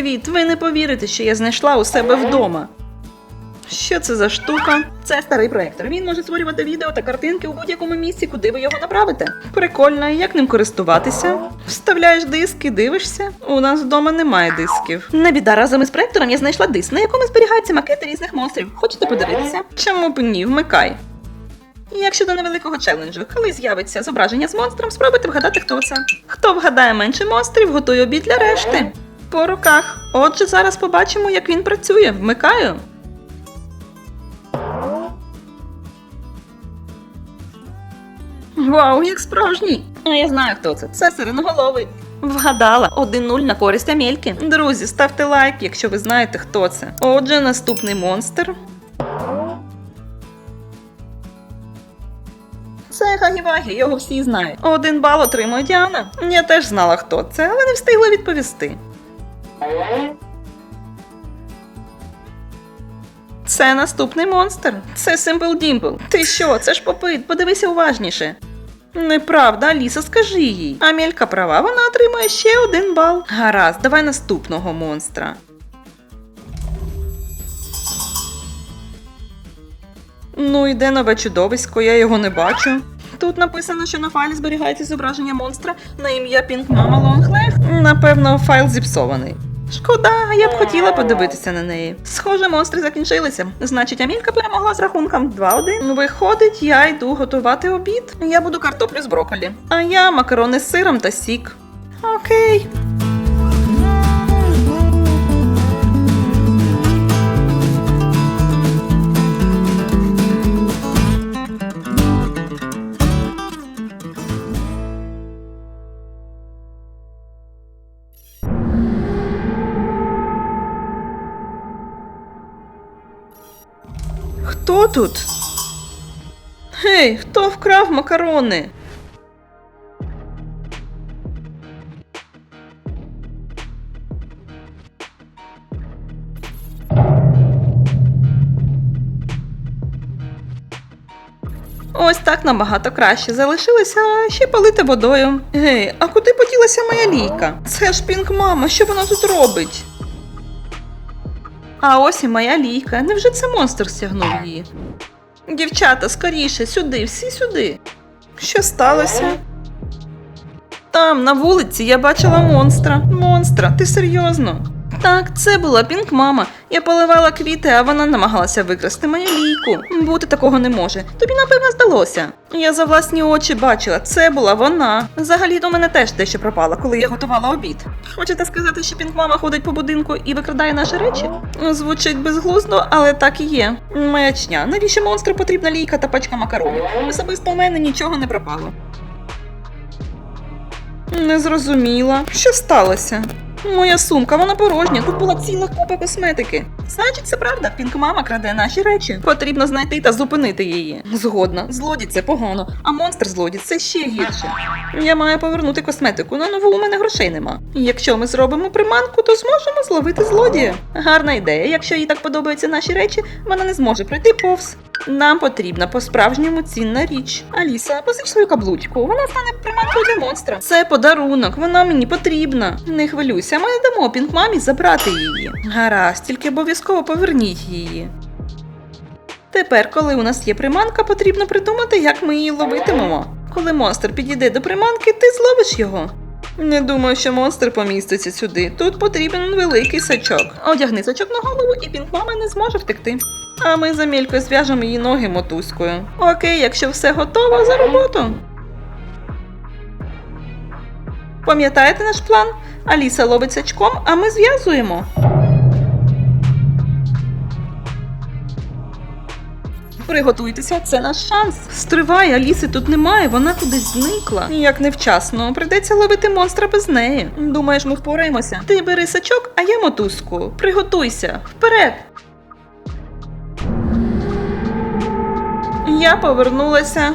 Привіт! Ви не повірите, що я знайшла у себе вдома. Що це за штука? Це старий проектор. Він може створювати відео та картинки у будь-якому місці, куди ви його направите. Прикольно, як ним користуватися? Вставляєш диски, дивишся. У нас вдома немає дисків. Не біда, разом із проектором я знайшла диск, на якому зберігаються макети різних монстрів. Хочете подивитися? Чому б ні? Вмикай. Як щодо невеликого челенджу, коли з'явиться зображення з монстром, спробуйте вгадати, хто це. Хто вгадає менше монстрів, готує обід для решти. По руках. Отже, зараз побачимо, як він працює. Вмикаю. Вау, як справжній! А я знаю, хто це. Це сиреноголовий. Вгадала 1-0 на користь Амельки. Друзі, ставте лайк, якщо ви знаєте, хто це. Отже, наступний монстр. Це Гагівагі, його всі знають. Один бал отримує Діана. Я теж знала, хто це, але не встигла відповісти. Це наступний монстр. Це Simple Dimple. Ти що? Це ж попит, подивися уважніше. Неправда, Аліса, скажи їй. Амелька права, вона отримує ще один бал. Гаразд, давай наступного монстра. Ну, йде нове чудовисько, я його не бачу. Тут написано, що на файлі зберігається зображення монстра на ім'я Pink Mama Long Напевно, файл зіпсований. Шкода, я б хотіла подивитися на неї. Схоже, монстри закінчилися. Значить, Амілька перемогла з рахунком 2-1. Виходить, я йду готувати обід. Я буду картоплю з брокколі. А я макарони з сиром та сік. Окей. Хто тут? Гей, хто вкрав макарони? Ось так набагато краще. Залишилося ще полити водою. Гей, а куди поділася моя лійка? Це ж пінк мама, що вона тут робить? А ось і моя лійка. Невже це монстр стягнув її? Дівчата, скоріше, сюди, всі сюди. Що сталося? Там, на вулиці, я бачила монстра. Монстра, ти серйозно? Так, це була пінк мама. Я поливала квіти, а вона намагалася викрасти мою лійку. Бути такого не може. Тобі, напевно, здалося. Я за власні очі бачила, це була вона. Взагалі до мене теж дещо пропало, коли я готувала обід. Хочете сказати, що пінк мама ходить по будинку і викрадає наші речі? Звучить безглуздо, але так і є. Маячня, навіщо монстру потрібна лійка та пачка макаронів? Особисто у мене нічого не пропало. Не зрозуміла. Що сталося? Моя сумка, вона порожня. Тут була ціла купа косметики. Значить, це правда. Пінк мама краде наші речі. Потрібно знайти та зупинити її. Згодна. Злодій це погано, а монстр злодій це ще гірше. Я маю повернути косметику. На нову у мене грошей нема. Якщо ми зробимо приманку, то зможемо зловити злодія. Гарна ідея. Якщо їй так подобаються наші речі, вона не зможе пройти повз. Нам потрібна по-справжньому цінна річ. Аліса, позич свою каблучку. Вона стане приманкою для монстра. Це подарунок, вона мені потрібна. Не хвилюйся, ми дамо пінк-мамі забрати її. Гаразд, тільки обов'язково поверніть її. Тепер, коли у нас є приманка, потрібно придумати, як ми її ловитимемо. Коли монстр підійде до приманки, ти зловиш його. Не думаю, що монстр поміститься сюди. Тут потрібен великий сачок. Одягни сачок на голову, і пінк-мама не зможе втекти. А ми за мількою зв'яжемо її ноги мотузкою. Окей, якщо все готово, за роботу. Пам'ятаєте наш план? Аліса ловить сачком, а ми зв'язуємо. Приготуйтеся, це наш шанс. Стривай, Аліси тут немає, вона кудись зникла. Як невчасно, прийдеться ловити монстра без неї. Думаєш, ми впораємося? Ти бери сачок, а я мотузку. Приготуйся. Вперед! Я повернулася.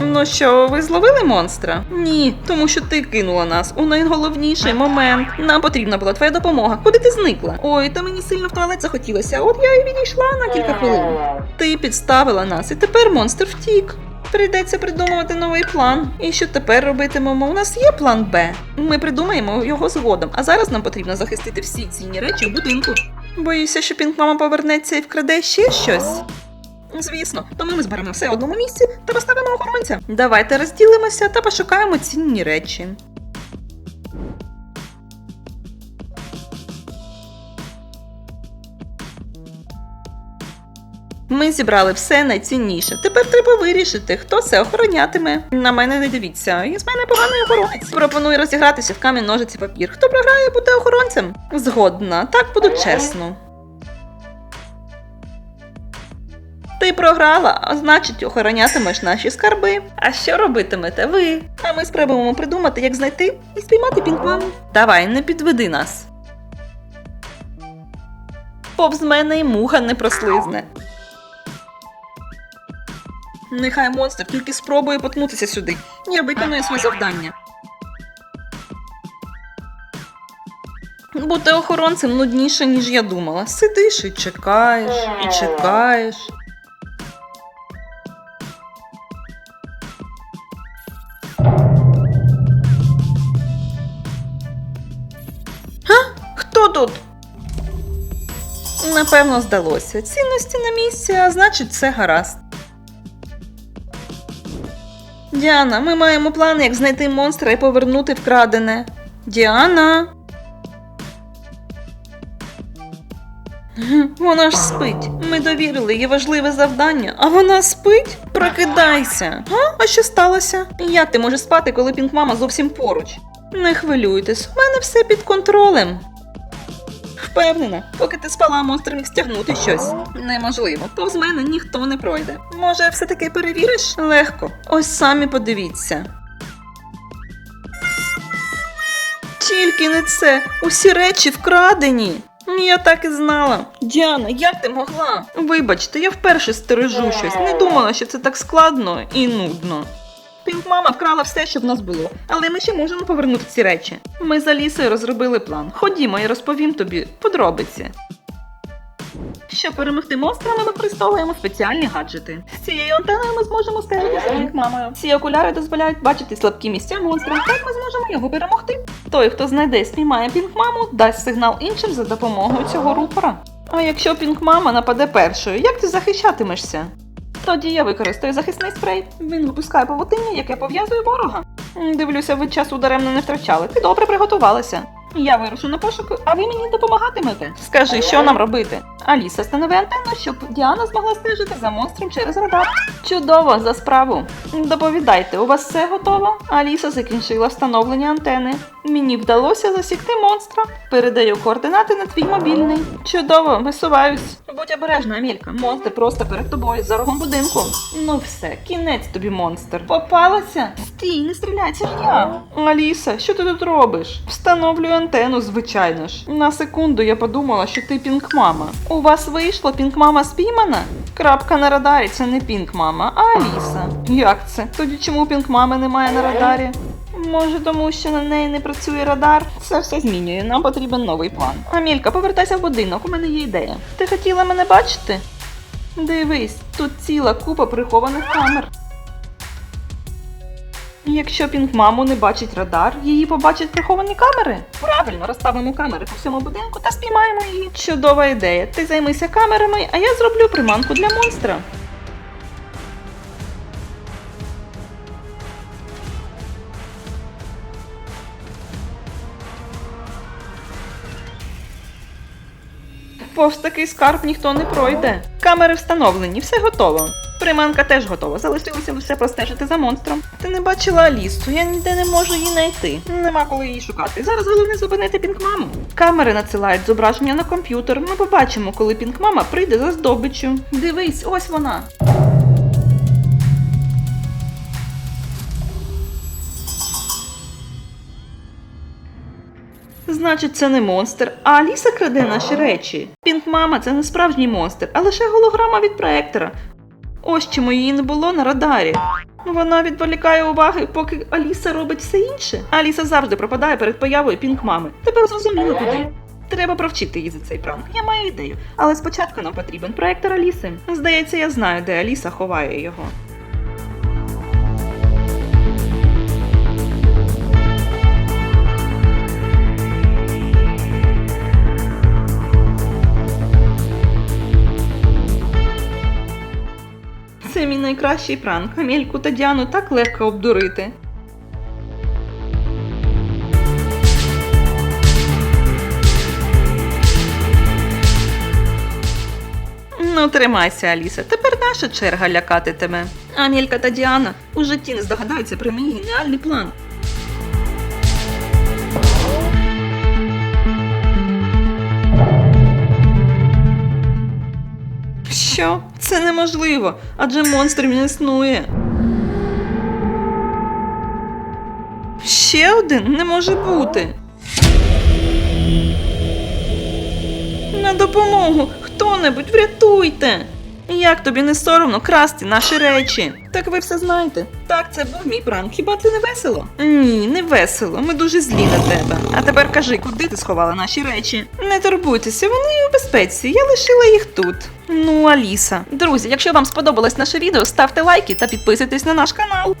Ну що, ви зловили монстра? Ні, тому що ти кинула нас у найголовніший момент. Нам потрібна була твоя допомога. Куди ти зникла? Ой, та мені сильно в туалет захотілося. От я і відійшла на кілька хвилин. Ти підставила нас, і тепер монстр втік. Прийдеться придумувати новий план. І що тепер робитимемо? У нас є план Б. Ми придумаємо його згодом, а зараз нам потрібно захистити всі цінні речі в будинку. Боюся, що Пінк мама повернеться і вкраде ще щось. Звісно, тому ми зберемо все в одному місці та поставимо охоронця. Давайте розділимося та пошукаємо цінні речі. Ми зібрали все найцінніше. Тепер треба вирішити, хто це охоронятиме. На мене не дивіться, і з мене поганий охоронець. Пропоную розігратися в камінь ножиці папір. Хто програє, буде охоронцем. Згодна, так буде чесно. Ти програла, а значить, охоронятимеш наші скарби. А що робитимете ви? А ми спробуємо придумати, як знайти і спіймати пінг-понг. Давай, не підведи нас. Повз мене й муха не прослизне. Нехай монстр тільки спробує поткнутися сюди. Я виконую своє завдання. Бути охоронцем нудніше, ніж я думала. Сидиш і чекаєш, і чекаєш. Напевно, здалося. Цінності на місці, а значить, все гаразд. Діана, ми маємо план, як знайти монстра і повернути вкрадене. Діана. Вона ж спить. Ми довірили їй важливе завдання, а вона спить? Прокидайся. А, а що сталося? Як ти можеш спати, коли пінк-мама зовсім поруч? Не хвилюйтесь, у мене все під контролем. Впевнена, поки ти спала, монстр міг стягнути щось. Неможливо, повз мене ніхто не пройде. Може, все-таки перевіриш? Легко. Ось самі подивіться. Тільки не це. Усі речі вкрадені. Я так і знала. Діана, як ти могла? Вибачте, я вперше стережу щось. Не думала, що це так складно і нудно. Пінк-мама вкрала все, що в нас було, але ми ще можемо повернути ці речі. Ми з Алісою розробили план. Ходімо, я розповім тобі подробиці. Щоб перемогти монстра, ми використовуємо спеціальні гаджети. З цією антеною ми зможемо стежити за пінк-мамою. Ці окуляри дозволяють бачити слабкі місця монстра. Так ми зможемо його перемогти. Той, хто знайде і спіймає пінк-маму, дасть сигнал іншим за допомогою цього рупора. А якщо пінк-мама нападе першою, як ти захищатимешся? Тоді я використаю захисний спрей. Він випускає павутиння, яке пов'язує ворога. Дивлюся, ви часу даремно не втрачали. Ти добре приготувалася. Я вирушу на пошуки, а ви мені допомагатимете. Скажи, що нам робити? Аліса, станови антенну, щоб Діана змогла стежити за монстром через радар. Чудово, за справу. Доповідайте, у вас все готово? Аліса закінчила встановлення антени. Мені вдалося засікти монстра. Передаю координати на твій мобільний. Чудово, висуваюсь. Будь обережна, Амілька. Монстр просто перед тобою за рогом будинку. Ну все, кінець тобі, монстр. Попалася? Стій, не стріляй, це ж я. Аліса, що ти тут робиш? Встановлюю антенну, звичайно ж. На секунду я подумала, що ти пінк-мама. У вас вийшло пінк-мама спіймана? Крапка на радарі це не пінк-мама, а Аліса. Як це? Тоді чому пінк-мами немає на радарі? Може, тому що на неї не працює радар? Це все змінює. Нам потрібен новий план. Амілька, повертайся в будинок, у мене є ідея. Ти хотіла мене бачити? Дивись, тут ціла купа прихованих камер. Якщо пінг-маму не бачить радар, її побачать приховані камери. Правильно, розставимо камери по всьому будинку та спіймаємо її. Чудова ідея. Ти займися камерами, а я зроблю приманку для монстра. Повз такий скарб ніхто не пройде. Камери встановлені, все готово. Приманка теж готова. Залишилося лише простежити за монстром. Ти не бачила Алісу, я ніде не можу її знайти. Нема коли її шукати. Зараз головне зупинити пінкмаму. Камери надсилають зображення на комп'ютер. Ми побачимо, коли пінкмама прийде за здобиччю. Дивись, ось вона. Значить, це не монстр, а Аліса краде наші речі. Пінк мама це не справжній монстр, а лише голограма від проектора. Ось чому її не було на радарі. Вона відволікає уваги, поки Аліса робить все інше. Аліса завжди пропадає перед появою пінк мами. Тепер зрозуміло куди. Треба провчити її за цей пранк. Я маю ідею. Але спочатку нам потрібен проектор Аліси. Здається, я знаю, де Аліса ховає його. Найкращий пранк. Амельку та Діану так легко обдурити. Ну, тримайся, Аліса. Тепер наша черга лякати тебе. Амелька та Діана у житті не здогадаються про мій геніальний план. Що? Це неможливо, адже монстрів не існує. Ще один не може бути. На допомогу! Хто-небудь врятуйте! Як тобі не соромно красти наші речі? Так ви все знаєте. Так, це був мій пранк. Хіба це не весело? Ні, не весело. Ми дуже злі на тебе. А тепер кажи, куди ти сховала наші речі? Не турбуйтеся, вони у безпеці. Я лишила їх тут. Ну, Аліса. Друзі, якщо вам сподобалось наше відео, ставте лайки та підписуйтесь на наш канал.